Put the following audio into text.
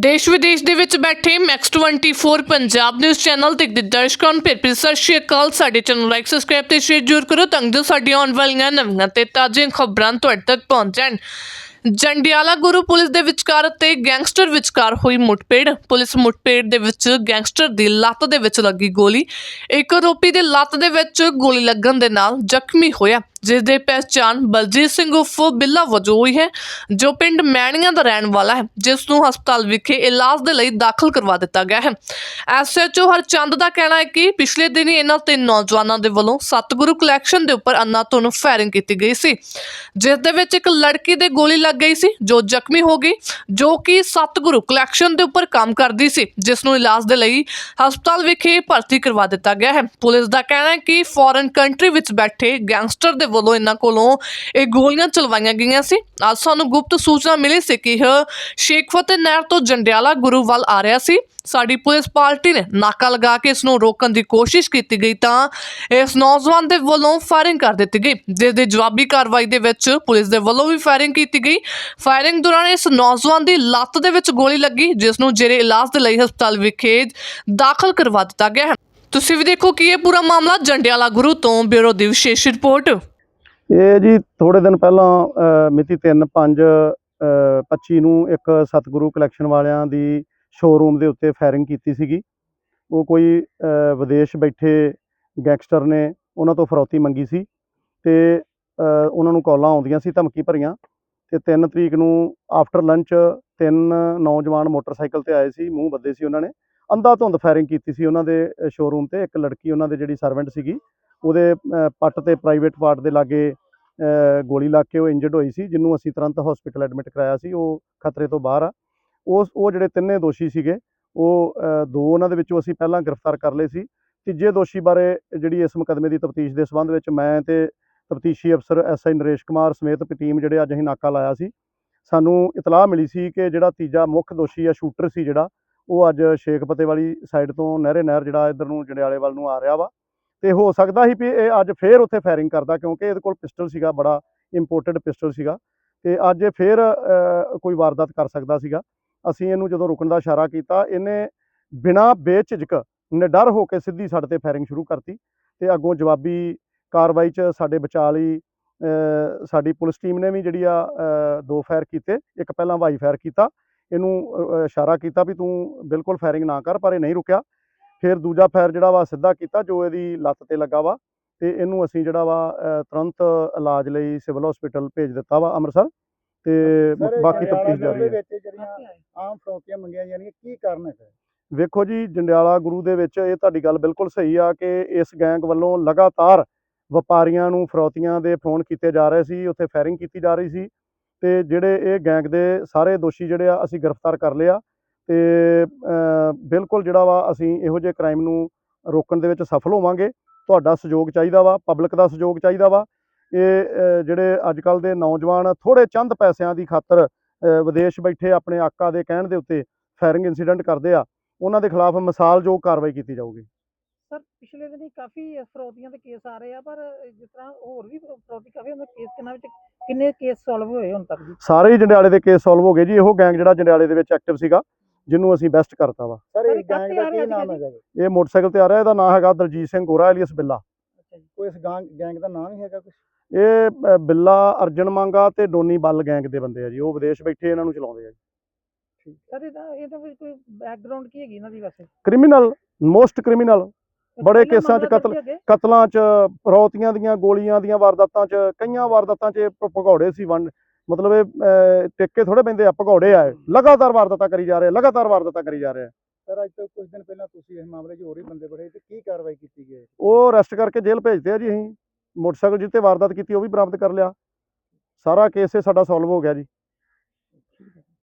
ਦੇਸ਼ ਵਿਦੇਸ਼ ਦੇ ਵਿੱਚ ਬੈਠੇ ਮੈਕਸ 24 ਪੰਜਾਬ ਨਿਊਜ਼ ਚੈਨਲ ਤੇ ਦੇ ਦਰਸ਼ਕਾਂ ਨੂੰ ਫਿਰ ਫਿਰ ਸਤਿ ਸ਼੍ਰੀ ਅਕਾਲ। ਸਾਡੇ ਚੈਨਲ ਲਾਈਕ ਸਬਸਕ੍ਰਾਈਬ ਤੇ ਸ਼ੇਅਰ ਜ਼ਰੂਰ ਕਰੋ ਤਾਂ ਜੋ ਸਾਡੀਆਂ ਆਉਣ ਵਾਲੀਆਂ ਨਵੀਆਂ ਤੇ ਤਾਜ਼ੀਆਂ ਖਬਰਾਂ ਤੁਹਾਡੇ ਤੱਕ ਪਹੁੰਚ ਜਾਣ। ਜੰਡਿਆਲਾ ਗੁਰੂ ਪੁਲਿਸ ਦੇ ਵਿਚਕਾਰ ਅਤੇ ਗੈਂਗਸਟਰ ਵਿਚਕਾਰ ਹੋਈ ਮੁੱਠਭੇੜ। ਪੁਲਿਸ ਮੁੱਠਭੇੜ ਦੇ ਵਿੱਚ ਗੈਂਗਸਟਰ ਦੀ ਲੱਤ ਦੇ ਵਿੱਚ ਲੱਗੀ ਗੋਲੀ। ਇੱਕ ਆਰੋਪੀ ਦੇ ਲੱਤ ਦੇ ਵਿੱਚ ਗੋਲੀ ਲੱਗਣ ਦੇ ਨਾਲ ਜ਼ਖਮੀ ਹੋਇਆ। ਜਿਸ ਦੇ ਪਹਿਚਾਣ ਬਲਜੀਤ ਸਿੰਘ ਉਫ ਬਿੱਲਾ ਵਜੋਂ ਹੋਈ ਹੈ, ਜੋ ਪਿੰਡ ਮੈਣੀਆਂ ਦਾ ਰਹਿਣ ਵਾਲਾ ਹੈ ਜਿਸ ਨੂੰ ਹਸਪਤਾਲ ਵਿਖੇ ਇਲਾਜ ਦੇ ਲਈ ਦਾਖਲ ਕਰਵਾ ਦਿੱਤਾ ਗਿਆ ਹੈ। ਐਸਐਚਓ ਹਰਚੰਦ ਦਾ ਕਹਿਣਾ ਹੈ ਕਿ ਪਿਛਲੇ ਦਿਨ ਇਹਨਾਂ ਤਿੰਨ ਨੌਜਵਾਨਾਂ ਦੇ ਵੱਲੋਂ ਸਤਿਗੁਰੂ ਕਲੈਕਸ਼ਨ ਦੇ ਉੱਪਰ ਅੰਨਾਧੁੰਦ ਫਾਇਰਿੰਗ ਕੀਤੀ ਗਈ ਸੀ ਜਿਸ ਦੇ ਵਿੱਚ ਇੱਕ ਲੜਕੀ ਦੇ ਗੋਲੀ ਲੱਗ ਗਈ ਸੀ, ਜੋ ਜ਼ਖਮੀ ਹੋ ਗਈ, ਜੋ ਕਿ ਸਤਿਗੁਰੂ ਕਲੈਕਸ਼ਨ ਦੇ ਉੱਪਰ ਕੰਮ ਕਰਦੀ ਸੀ ਜਿਸ ਨੂੰ ਇਲਾਜ ਦੇ ਲਈ ਹਸਪਤਾਲ ਵਿਖੇ ਭਰਤੀ ਕਰਵਾ ਦਿੱਤਾ ਗਿਆ ਹੈ। ਪੁਲਿਸ ਦਾ ਕਹਿਣਾ ਹੈ ਕਿ ਫੋਰਨ ਕੰਟਰੀ ਵਿੱਚ ਬੈਠੇ ਗੈਂਗਸਟਰ ਦੇ ਵੱਲੋਂ ਇਹਨਾਂ ਕੋਲੋਂ ਇਹ ਗੋਲੀਆਂ ਚਲਵਾਈਆਂ ਗਈਆਂ ਸੀ। ਅੱਜ ਸਾਨੂੰ ਗੁਪਤ ਸੂਚਨਾ ਮਿਲੀ ਸੀ ਕਿ ਇਹ ਸ਼ੇਖ ਫਤਿਹ ਨਹਿਰ ਤੋਂ ਜੰਡਿਆਲਾ ਗੁਰੂ ਆ ਰਿਹਾ ਸੀ। ਸਾਡੀ ਪੁਲਿਸ ਪਾਰਟੀ ਨੇ ਨਾਕਾ ਲਗਾ ਕੇ ਇਸ ਨੂੰ ਰੋਕਣ ਦੀ ਕੋਸ਼ਿਸ਼ ਕੀਤੀ ਗਈ ਤਾਂ ਇਸ ਨੌਜਵਾਨ ਦੇ ਵੱਲੋਂ ਫਾਇਰਿੰਗ ਕਰ ਦਿੱਤੀ ਗਈ। ਜਿਸ ਦੇ ਜਵਾਬੀ ਕਾਰਵਾਈ ਦੇ ਵਿੱਚ ਪੁਲਿਸ ਦੇ ਵੱਲੋਂ ਵੀ ਫਾਇਰਿੰਗ ਕੀਤੀ ਗਈ। ਫਾਇਰਿੰਗ ਦੌਰਾਨ ਇਸ ਨੌਜਵਾਨ ਦੀ ਲੱਤ ਦੇ ਵਿੱਚ ਗੋਲੀ ਲੱਗੀ, ਜਿਸ ਨੂੰ ਜੇਰੇ ਇਲਾਜ ਦੇ ਲਈ ਹਸਪਤਾਲ ਵਿਖੇ ਦਾਖਲ ਕਰਵਾ ਦਿੱਤਾ ਗਿਆ ਹੈ। ਤੁਸੀਂ ਵੀ ਦੇਖੋ ਕਿ ਇਹ ਪੂਰਾ ਮਾਮਲਾ ਜੰਡਿਆਲਾ ਗੁਰੂ ਤੋਂ ਬਿਊਰੋ ਦੀ ਵਿਸ਼ੇਸ਼ ਰਿਪੋਰਟ। ਇਹ ਜੀ ਥੋੜੇ ਦਿਨ ਪਹਿਲਾਂ ਮਿਤੀ 3 5 25 ਨੂੰ ਇੱਕ ਸਤਿਗੁਰੂ ਕਲੈਕਸ਼ਨ ਵਾਲਿਆਂ ਦੀ ਸ਼ੋਰੂਮ ਦੇ ਉੱਤੇ ਫਾਇਰਿੰਗ ਕੀਤੀ ਸੀਗੀ। ਉਹ ਕੋਈ ਵਿਦੇਸ਼ ਬੈਠੇ ਗੈਂਗਸਟਰ ਨੇ ਉਹਨਾਂ ਤੋਂ ਫਰੌਤੀ ਮੰਗੀ ਸੀ ਤੇ ਉਹਨਾਂ ਨੂੰ ਕਾਲਾਂ ਆਉਂਦੀਆਂ ਸੀ ਧਮਕੀ ਭਰੀਆਂ ਤੇ 3 ਤਰੀਕ ਨੂੰ ਆਫਟਰ ਲੰਚ ਤਿੰਨ ਨੌਜਵਾਨ ਮੋਟਰਸਾਈਕਲ ਤੇ ਆਏ ਸੀ, ਮੂੰਹ ਬੱਦੇ ਸੀ ਉਹਨਾਂ ਨੇ। ਅੰਧਾ ਧੁੰਦ ਫਾਇਰਿੰਗ ਕੀਤੀ ਸੀ ਉਹਨਾਂ ਦੇ ਸ਼ੋਰੂਮ ਤੇ, ਇੱਕ ਲੜਕੀ ਉਹਨਾਂ ਦੇ ਜਿਹੜੀ ਸਰਵੈਂਟ ਸੀਗੀ ਉਹਦੇ ਪੱਟ ਤੇ ਪ੍ਰਾਈਵੇਟ ਪਾਰਟ ਦੇ ਲਾਗੇ ਗੋਲੀ ਲੱਗ ਕੇ ਉਹ ਇੰਜਰਡ ਹੋਈ ਸੀ, ਜਿਹਨੂੰ ਅਸੀਂ ਤੁਰੰਤ ਹਸਪੀਟਲ ਐਡਮਿਟ ਕਰਾਇਆ ਸੀ, ਉਹ ਖਤਰੇ ਤੋਂ ਬਾਹਰ ਆ। ਉਸ ਉਹ ਜਿਹੜੇ ਤਿੰਨੇ ਦੋਸ਼ੀ ਸੀਗੇ, ਉਹ ਦੋ ਉਹਨਾਂ ਦੇ ਵਿੱਚੋਂ ਅਸੀਂ ਪਹਿਲਾਂ ਗ੍ਰਿਫਤਾਰ ਕਰ ਲਏ ਸੀ। ਤੀਜੇ ਦੋਸ਼ੀ ਬਾਰੇ ਜਿਹੜੀ ਇਸ ਮੁਕਦਮੇ ਦੀ ਤਫਤੀਸ਼ ਦੇ ਸੰਬੰਧ ਵਿੱਚ ਮੈਂ ਤੇ ਤਫਤੀਸ਼ੀ ਅਫਸਰ ਐਸਆਈ ਨਰੇਸ਼ ਕੁਮਾਰ ਸਮੇਤ ਟੀਮ ਜਿਹੜੇ ਅੱਜ ਅਸੀਂ ਨਾਕਾ ਲਾਇਆ ਸੀ, ਸਾਨੂੰ ਇਤਲਾਹ ਮਿਲੀ ਸੀ ਕਿ ਜਿਹੜਾ ਤੀਜਾ ਮੁੱਖ ਦੋਸ਼ੀ ਆ ਸ਼ੂਟਰ ਸੀ ਜਿਹੜਾ, ਉਹ ਅੱਜ ਸ਼ੇਖ ਫਤਿਹ ਵਾਲੀ ਸਾਈਡ ਤੋਂ ਨਹਿਰੇ ਨਹਿਰ ਜਿਹੜਾ ਇੱਧਰ ਨੂੰ ਜੰਡਿਆਲੇ ਵੱਲ ਨੂੰ ਆ ਰਿਹਾ ਵਾ। ਤੇ ਹੋ ਸਕਦਾ ਸੀ ਵੀ ਇਹ ਅੱਜ ਫੇਰ ਉੱਥੇ ਫਾਇਰਿੰਗ ਕਰਦਾ, ਕਿਉਂਕਿ ਇਹਦੇ ਕੋਲ ਪਿਸਟਲ ਸੀਗਾ, ਬੜਾ ਇੰਪੋਰਟਡ ਪਿਸਟਲ ਸੀਗਾ ਤੇ ਅੱਜ ਇਹ ਫੇਰ ਕੋਈ ਵਾਰਦਾਤ ਕਰ ਸਕਦਾ ਸੀਗਾ। ਅਸੀਂ ਇਹਨੂੰ ਜਦੋਂ ਰੁਕਣ ਦਾ ਇਸ਼ਾਰਾ ਕੀਤਾ, ਇਹਨੇ ਬਿਨਾਂ ਬੇਝਿਜਕ ਨਿਡਰ ਹੋ ਕੇ ਸਿੱਧੀ ਸਾਡੇ ਤੇ ਫਾਇਰਿੰਗ ਸ਼ੁਰੂ ਕਰਤੀ ਤੇ ਅੱਗੋਂ ਜਵਾਬੀ ਕਾਰਵਾਈ 'ਚ ਸਾਡੇ ਬਚਾ ਲਈ ਸਾਡੀ ਪੁਲਿਸ ਟੀਮ ਨੇ ਵੀ ਜਿਹੜੀ ਆ ਦੋ ਫਾਇਰ ਕੀਤੇ, ਇੱਕ ਪਹਿਲਾਂ ਹਵਾਈ ਫਾਇਰ ਕੀਤਾ, ਇਹਨੂੰ ਇਸ਼ਾਰਾ ਕੀਤਾ ਵੀ ਤੂੰ ਬਿਲਕੁਲ ਫਾਇਰਿੰਗ ਨਾ ਕਰ, ਪਰ ਇਹ ਨਹੀਂ ਰੁਕਿਆ। ਫਿਰ ਦੂਜਾ ਫਾਇਰ ਜਿਹੜਾ ਵਾ ਸਿੱਧਾ ਕੀਤਾ ਜੋ ਇਹਦੀ ਲੱਤ ਤੇ ਲੱਗਾ ਵਾ ਤੇ ਇਹਨੂੰ ਅਸੀਂ ਜਿਹੜਾ ਵਾ ਤੁਰੰਤ ਇਲਾਜ ਲਈ ਸਿਵਲ ਹਸਪੀਟਲ ਭੇਜ ਦਿੱਤਾ ਵਾ ਅੰਮ੍ਰਿਤਸਰ ਤੇ ਬਾਕੀ ਤਫਤੀਸ਼ ਜਾਰੀ ਹੈ। ਆਮ ਫਰੌਤੀਆਂ ਮੰਗੀਆਂ ਜਾਂਦੀਆਂ ਕੀ ਕਾਰਨ ਹੈ ਸਰ? ਵੇਖੋ ਜੀ ਜੰਡਿਆਲਾ ਗੁਰੂ ਦੇ ਵਿੱਚ ਇਹ ਤੁਹਾਡੀ ਗੱਲ ਬਿਲਕੁਲ ਸਹੀ ਆ ਕਿ ਇਸ ਗੈਂਗ ਵੱਲੋਂ ਲਗਾਤਾਰ ਵਪਾਰੀਆਂ ਨੂੰ ਫਰੌਤੀਆਂ ਦੇ ਫੋਨ ਕੀਤੇ ਜਾ ਰਹੇ ਸੀ ਉੱਥੇ ਫਾਇਰਿੰਗ ਕੀਤੀ ਜਾ ਰਹੀ ਸੀ ਤੇ ਜਿਹੜੇ ਇਹ ਗੈਂਗ ਦੇ ਸਾਰੇ ਦੋਸ਼ੀ ਜਿਹੜੇ ਆ ਅਸੀਂ ਗ੍ਰਿਫਤਾਰ ਕਰ ਲਿਆ ਤੇ ਬਿਲਕੁਲ ਜਿਹੜਾ ਵਾ ਅਸੀਂ ਇਹੋ ਜਿਹੇ ਕ੍ਰਾਈਮ ਨੂੰ ਰੋਕਣ ਦੇ ਵਿੱਚ ਸਫਲ ਹੋਵਾਂਗੇ। ਤੁਹਾਡਾ ਸਹਿਯੋਗ ਚਾਹੀਦਾ ਵਾ ਪਬਲਿਕ ਦਾ ਸਹਿਯੋਗ ਚਾਹੀਦਾ ਵਾ। ਇਹ ਜਿਹੜੇ ਅੱਜ ਕੱਲ ਦੇ ਨੌਜਵਾਨ ਥੋੜੇ ਚੰਦ ਪੈਸਿਆਂ ਦੀ ਖਾਤਰ ਵਿਦੇਸ਼ ਬੈਠੇ ਆਪਣੇ ਆਕਾ ਦੇ ਕਹਿਣ ਦੇ ਉੱਤੇ ਫਾਇਰਿੰਗ ਇਨਸੀਡੈਂਟ ਕਰਦੇ ਆ ਉਹਨਾਂ ਦੇ ਖਿਲਾਫ ਮਿਸਾਲਯੋਗ ਕਾਰਵਾਈ ਕੀਤੀ ਜਾਊਗੀ। ਸਰ ਪਿਛਲੇ ਦਿਨੀ ਕਾਫੀ ਫਰੌਤੀਆਂ ਦੇ ਕੇਸ ਆ ਰਹੇ ਆ ਪਰ ਜਿਸ ਤਰ੍ਹਾਂ ਹੋਰ ਵੀ ਫਰੌਤੀ ਕਾਫੀ ਉਹਨਾਂ ਕੇਸ ਕਿੰਨਾ ਵਿੱਚ ਕਿੰਨੇ ਕੇਸ ਸੋਲਵ ਹੋਏ ਹੁਣ ਤੱਕ ਜੀ? ਸਾਰੇ ਹੀ ਜੰਡਿਆਲੇ ਦੇ ਕੇਸ ਸੋਲਵ ਹੋ ਗਏ ਜੀ ਇਹੋ ਗੈਂਗ ਜਿਹੜਾ ਜੰਡਿਆਲੇ ਦੇ ਵਿੱਚ ਐਕਟਿਵ ਸੀਗਾ। ਜਿਹਨੂੰ ਅਸੀਂ ਬੈਸਟ ਕਰਤਾ ਵਾ। ਸਰ ਇਹ ਗੈਂਗ ਦਾ ਕੀ ਨਾਮ ਹੈਗਾ ਜੀ? ਇਹ ਮੋਟਰਸਾਈਕਲ ਤੇ ਆ ਰਿਹਾ ਇਹਦਾ ਨਾਮ ਹੈਗਾ ਦਲਜੀਤ ਸਿੰਘ ਗੋਰਾ ਐਲੀਅਸ ਬਿੱਲਾ। ਅੱਛਾ ਜੀ ਕੋਈ ਇਸ ਗੈਂਗ ਗੈਂਗ ਦਾ ਨਾਮ ਹੀ ਹੈਗਾ ਕੁਝ ਇਹ ਅ, ਬਿੱਲਾ ਅਰਜਨ ਮੰਗਾ ਤੇ ਡੋਨੀ ਬੱਲ ਗੈਂਗ ਦੇ ਬੰਦੇ ਆ ਜੀ। ਉਹ ਵਿਦੇਸ਼ ਬੈਠੇ ਇਹਨਾਂ ਨੂੰ ਚਲਾਉਂਦੇ ਆ ਜੀ। ਸਰ ਇਹਦਾ ਇਹਦਾ ਵਿੱਚ ਕੋਈ ਬੈਕਗ੍ਰਾਉਂਡ ਕੀ ਹੈਗੀ ਇਹਨਾਂ ਦੀ ਵੈਸੇ? Criminal most criminal. ਬੜੇ ਪਹਿਲਾਂ ਕੇਸਾਂ 'ਚ ਮਾਮਲਾ ਕਤਲ- ਹੈਗੇ? ਕਤਲਾਂ 'ਚ ਫਰੌਤੀਆਂ ਦੀਆਂ ਗੋਲੀਆਂ ਦੀਆਂ ਵਾਰਦਾਤਾਂ 'ਚ ਕਈਆਂ ਵਾਰਦਾਤਾਂ 'ਚ ਭਗੌੜੇ ਸੀ ਵੰਡ ਮਤਲਬ ਇਹ ਟਿੱਕੇ ਥੋੜੇ ਪੈਂਦੇ ਆ ਭਗੌੜੇ ਆ। ਲਗਾਤਾਰ ਵਾਰਦਾਤਾਂ ਕਰੀ ਜਾ ਰਹੇ ਲਗਾਤਾਰ ਵਾਰਦਾਤਾਂ ਕਰੀ ਜਾ ਰਹੇ ਸਰ ਅੱਜ ਤੋਂ ਕੁਝ ਦਿਨ ਪਹਿਲਾਂ ਤੁਸੀਂ ਇਸ ਮਾਮਲੇ 'ਚ ਹੋਰ ਹੀ ਬੰਦੇ ਬੜੇ ਤੇ ਕੀ ਕਾਰਵਾਈ ਕੀਤੀ ਗਈ? ਉਹ ਅਰੈਸਟ ਕਰਕੇ ਜੇਲ੍ਹ ਭੇਜਦੇ ਆ ਜੀ ਅਸੀਂ। ਮੋਟਰਸਾਈਕਲ ਜਿੱਤੇ ਵਾਰਦਾਤ ਕੀਤੀ ਉਹ ਵੀ ਬਰਾਮਦ ਕਰ ਲਿਆ। ਸਾਰਾ ਕੇਸ ਇਹ ਸਾਡਾ ਸੋਲਵ ਹੋ ਗਿਆ ਜੀ।